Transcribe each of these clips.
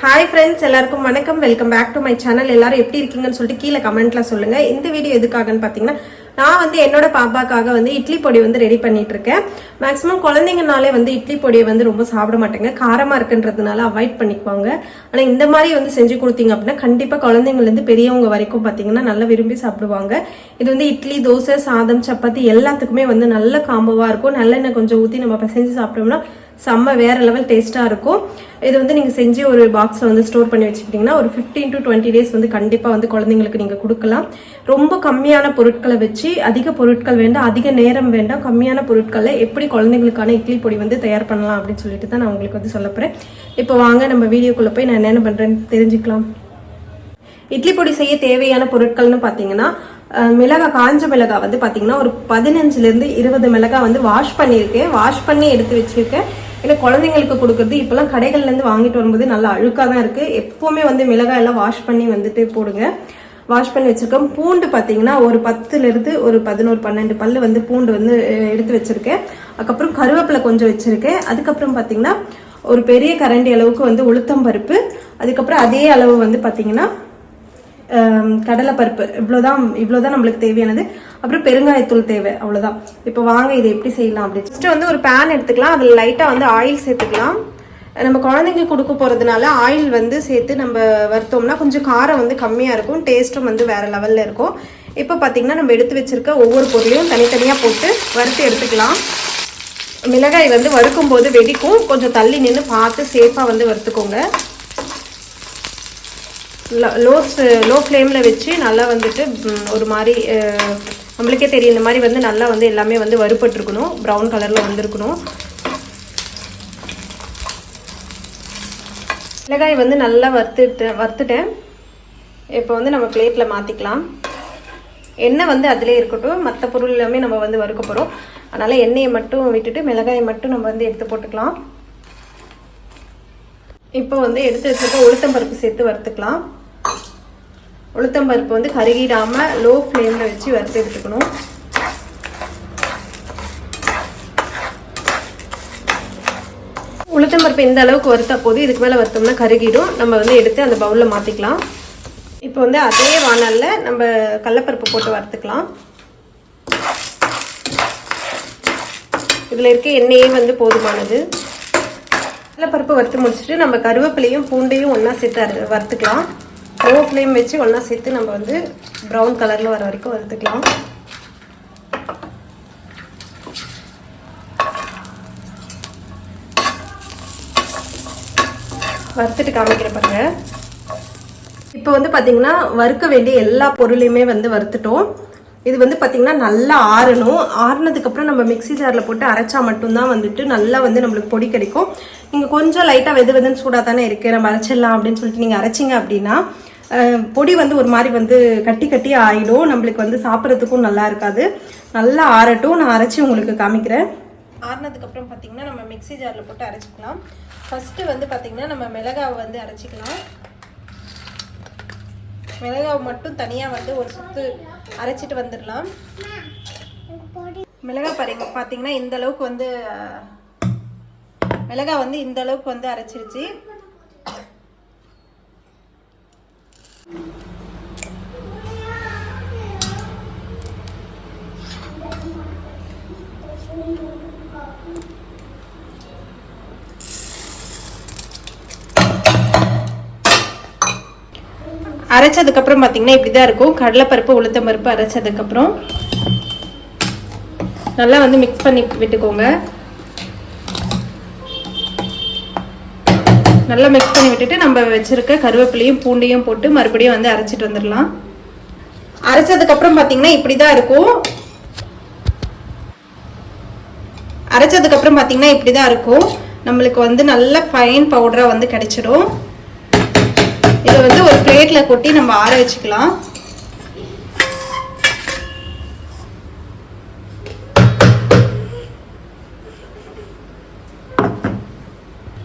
Hi friends எல்லாருக்கும் வணக்கம். Welcome back to my channel எல்லாரும் எப்படி இருக்கீங்கன்னு சொல்லிட்டு கீழே கமெண்ட்ல சொல்லுங்க. இந்த வீடியோ எதுக்காகன்னு பார்த்தீங்கன்னா நான் வந்து என்னோட பாப்பாக்காக வந்து இட்லி பொடி வந்து ரெடி பண்ணிட்டு இருக்கேன் மேக்ஸிமம் குழந்தைங்கனாலே வந்து இட்லி பொடியை வந்து ரொம்ப சாப்பிட மாட்டாங்க. காரமா இருக்குன்றதுனால அவாய்ட் பண்ணிக்குவாங்க. ஆனா இந்த மாதிரி வந்து செஞ்சு கொடுத்தீங்க அப்படின்னா கண்டிப்பா குழந்தைங்கலேருந்து பெரியவங்க வரைக்கும் பார்த்தீங்கன்னா நல்லா விரும்பி சாப்பிடுவாங்க. இது வந்து இட்லி தோசை சாதம் சப்பாத்தி எல்லாத்துக்குமே வந்து நல்ல காம்போவா இருக்கும். நல்லெண்ணெய் கொஞ்சம் ஊற்றி நம்ம பிசைஞ்சு சாப்பிட்டோம்னா செம்ம வேற லெவல் டேஸ்ட்டாக இருக்கும். இது வந்து நீங்கள் செஞ்சு ஒரு பாக்ஸில் வந்து ஸ்டோர் பண்ணி வச்சுக்கிட்டிங்கன்னா ஒரு ஃபிஃப்டீன் டு டுவெண்ட்டி டேஸ் வந்து கண்டிப்பாக வந்து குழந்தைங்களுக்கு நீங்கள் கொடுக்கலாம். ரொம்ப கம்மியான பொருட்களை வச்சு அதிக பொருட்கள் வேண்டாம் அதிக நேரம் வேண்டாம் கம்மியான பொருட்களில் எப்படி குழந்தைங்களுக்கான இட்லி பொடி வந்து தயார் பண்ணலாம் அப்படின்னு சொல்லிட்டு தான் நான் உங்களுக்கு வந்து சொல்ல போகிறேன் இப்போ வாங்க நம்ம வீடியோக்குள்ளே போய் நான் என்னென்ன பண்ணுறேன்னு தெரிஞ்சுக்கலாம். இட்லி பொடி செய்ய தேவையான பொருட்கள்னு பார்த்தீங்கன்னா மிளகாய் காஞ்ச மிளகாய் வந்து பார்த்தீங்கன்னா ஒரு பதினஞ்சுலேருந்து இருபது மிளகாய் வந்து வாஷ் பண்ணியிருக்கேன். வாஷ் பண்ணி எடுத்து வச்சிருக்கேன். ஏன்னா குழந்தைங்களுக்கு கொடுக்குறது. இப்போலாம் கடைகள்லேருந்து வாங்கிட்டு வரும்போது நல்லா அழுக்காக தான் இருக்குது எப்போவுமே வந்து மிளகாய் எல்லாம் வாஷ் பண்ணி வந்துட்டு போடுங்க. வாஷ் பண்ணி வச்சுருக்கேன் பூண்டு பார்த்தீங்கன்னா ஒரு பத்துலேருந்து ஒரு பதினோரு பன்னெண்டு பல்லு வந்து பூண்டு வந்து எடுத்து வச்சுருக்கேன். அதுக்கப்புறம் கருவேப்பிலை கொஞ்சம் வச்சுருக்கேன். அதுக்கப்புறம் பார்த்தீங்கன்னா ஒரு பெரிய கரண்டி அளவுக்கு வந்து உளுத்தம் பருப்பு. அதுக்கப்புறம் அதே அளவு வந்து பார்த்தீங்கன்னா ஆம், கடலைப்பருப்பு. இவ்வளோதான் இவ்வளோதான் நம்மளுக்கு தேவையானது. அப்புறம் பெருங்காயத்தூள் தேவை அவ்வளோதான் இப்போ வாங்க இதை எப்படி செய்யலாம் அப்படின்னு ஃபஸ்ட்டு வந்து ஒரு பேன் எடுத்துக்கலாம். அதில் லைட்டாக வந்து ஆயில் சேர்த்துக்கலாம். நம்ம குழந்தைங்க கொடுக்க போகிறதுனால ஆயில் வந்து சேர்த்து நம்ம வறுத்தோம்னா கொஞ்சம் காரம் வந்து கம்மியாக இருக்கும். டேஸ்ட்டும் வந்து வேறு லெவலில் இருக்கும். இப்போ பார்த்திங்கன்னா நம்ம எடுத்து வச்சுருக்க ஒவ்வொரு பொருளையும் தனித்தனியாக போட்டு வறுத்து எடுத்துக்கலாம். மிளகாய் வந்து வறுக்கும் போது வெடிக்கும். கொஞ்சம் தள்ளி நின்று பார்த்து சேஃபாக வந்து வறுத்துக்கோங்க. லோ லோ ஃப்ளேமில் வச்சு நல்லா வந்துட்டு ஒரு மாதிரி நம்மளுக்கே தெரியும் இந்த மாதிரி வந்து நல்லா வந்து எல்லாமே வந்து வறுபட்டுருக்கணும் ப்ரௌன் கலரில் வந்திருக்கணும். மிளகாய் வந்து நல்லா வறுத்துட்டு வறுத்துட்டேன். இப்போ வந்து நம்ம பிளேட்டில் மாற்றிக்கலாம் எண்ணெய் வந்து அதிலே இருக்கட்டும் மற்ற பொருள் எல்லாமே நம்ம வந்து வறுக்க போகிறோம் அதனால் எண்ணெயை மட்டும் விட்டுட்டு மிளகாயை மட்டும் நம்ம வந்து எடுத்து போட்டுக்கலாம். இப்போ வந்து எடுத்து வச்சிருக்க உளுத்தம் பருப்பு சேர்த்து வறுத்துக்கலாம். உளுத்தம் பருப்பு வந்து கருகிடாமல் லோ ஃப்ளேமில் வச்சு வறுத்து எடுத்துக்கணும். உளுத்தம் பருப்பு இந்த அளவுக்கு வறுத்தா போது இதுக்கு மேலே வறுத்தோம்னா கருகிடும். நம்ம வந்து எடுத்து அந்த பவுலில் மாற்றிக்கலாம் இப்போ வந்து அதே வானலில் நம்ம கடலப்பருப்பு போட்டு வறுத்துக்கலாம். இதில் இருக்க எண்ணெயே வந்து போதுமானது. கடலப்பருப்பு வறுத்து முடிச்சுட்டு நம்ம கருவேப்பிலையும் பூண்டையும் ஒன்றா சேர்த்து வறுத்துக்கலாம். லோ ஃப்ளேம் வச்சு ஒன்றா சேர்த்து நம்ம வந்து ப்ரௌன் கலரில் வர வரைக்கும் வறுத்துக்கலாம். வறுத்துட்டு காமிக்கிற பாருங்க. இப்போ வந்து பார்த்தீங்கன்னா வறுக்க வேண்டிய எல்லா பொருளையுமே வந்து வறுத்துட்டோம். இது வந்து பார்த்திங்கன்னா நல்லா ஆறணும். ஆறுனதுக்கப்புறம் நம்ம மிக்ஸி ஜாரில் போட்டு அரைச்சா மட்டும்தான் வந்துட்டு நல்லா வந்து நம்மளுக்கு பொடி கிடைக்கும். நீங்கள் கொஞ்சம் லைட்டாக வெது வெதுன்னு சூடாக தானே இருக்குது நம்ம அரைச்சிடலாம் அப்படின்னு சொல்லிட்டு நீங்கள் அரைச்சிங்க அப்படின்னா பொடி வந்து ஒரு மாதிரி வந்து கட்டி கட்டி ஆகிடும் நம்மளுக்கு வந்து சாப்பிட்றதுக்கும் நல்லா இருக்காது. நல்லா ஆறட்டும். நான் அரைச்சி உங்களுக்கு காமிக்கிறேன். ஆறுனதுக்கப்புறம் பார்த்திங்கன்னா நம்ம மிக்ஸி ஜாரில் போட்டு அரைச்சிக்கலாம். ஃபஸ்ட்டு வந்து பார்த்திங்கன்னா நம்ம மிளகாவை வந்து அரைச்சிக்கலாம். மிளகாவை மட்டும் தனியாக வந்து ஒரு சுத்து அரைச்சிட்டு வந்துடலாம். மிளகாய் பாருங்க பார்த்தீங்கன்னா இந்த அளவுக்கு வந்து மிளகாய் வந்து இந்த அளவுக்கு வந்து அரைச்சிருச்சு. அரைச்சதுக்கப்புறம் பார்த்தீங்கன்னா இப்படி தான் இருக்கும். கடலைப்பருப்பு உளுத்தம் பருப்பு அரைச்சதுக்கப்புறம் நல்லா வந்து மிக்ஸ் பண்ணி விட்டுக்கோங்க. நல்லா மிக்ஸ் பண்ணி விட்டுட்டு நம்ம வச்சுருக்க கருவேப்பிலையும் பூண்டையும் போட்டு மறுபடியும் வந்து அரைச்சிட்டு வந்துடலாம். அரைச்சதுக்கப்புறம் பார்த்தீங்கன்னா இப்படி தான் இருக்கும். அரைச்சதுக்கப்புறம் பார்த்தீங்கன்னா இப்படி தான் இருக்கும். நம்மளுக்கு வந்து நல்ல ஃபைன் பவுடராக வந்து கிடைச்சிடும் இதை வந்து ஒரு பிளேட்ல கொட்டி நம்ம ஆற வச்சுக்கலாம்.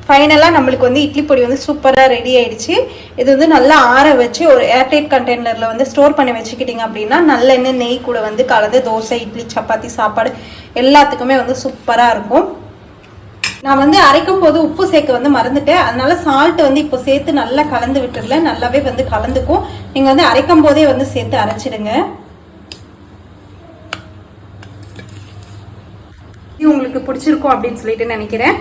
ஃபைனலாக நம்மளுக்கு வந்து இட்லி பொடி வந்து சூப்பராக ரெடி ஆயிடுச்சு. இது வந்து நல்லா ஆற வச்சு ஒரு ஏர்டைட் கண்டெய்னரில் வந்து ஸ்டோர் பண்ணி வச்சுக்கிட்டிங்க அப்படின்னா நல்லெண்ணெய் நெய் கூட வந்து கலந்து தோசை இட்லி சப்பாத்தி சாப்பாடு எல்லாத்துக்குமே வந்து சூப்பராக இருக்கும். நான் வந்து அரைக்கும் போது உப்பு சேர்க்க வந்து மறந்துட்டேன். அதனால சால்ட் வந்து இப்போ சேர்த்து நல்லா கலந்து விட்டுருல நல்லாவே வந்து கலந்துக்கும். நீங்க வந்து அரைக்கும் போதே வந்து சேர்த்து அரைச்சிடுங்க. உங்களுக்கு பிடிச்சிருக்கும் அப்படின்னு சொல்லிட்டு நினைக்கிறேன்.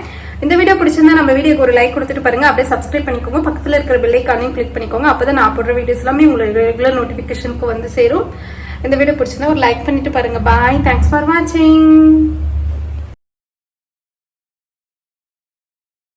இந்த வீடியோ பிடிச்சிருந்தா நம்ம வீடியோக்கு ஒரு லைக் கொடுத்துட்டு பாருங்க. அப்படியே சப்ஸ்கிரைப் பண்ணிக்கோங்க. பக்கத்துல இருக்கிற பில்லைக்கானையும் கிளிக் பண்ணிக்கோங்க. அப்பதான் நான் போடுற வீடியோஸ் எல்லாமே உங்களுக்கு ரெகுலர் நோட்டிபிகேஷனுக்கு வந்து சேரும். இந்த வீடியோ பிடிச்சிருந்தா ஒரு லைக் பண்ணிட்டு பாருங்க. பாய் தேங்க்ஸ் ஃபார் வாட்சிங்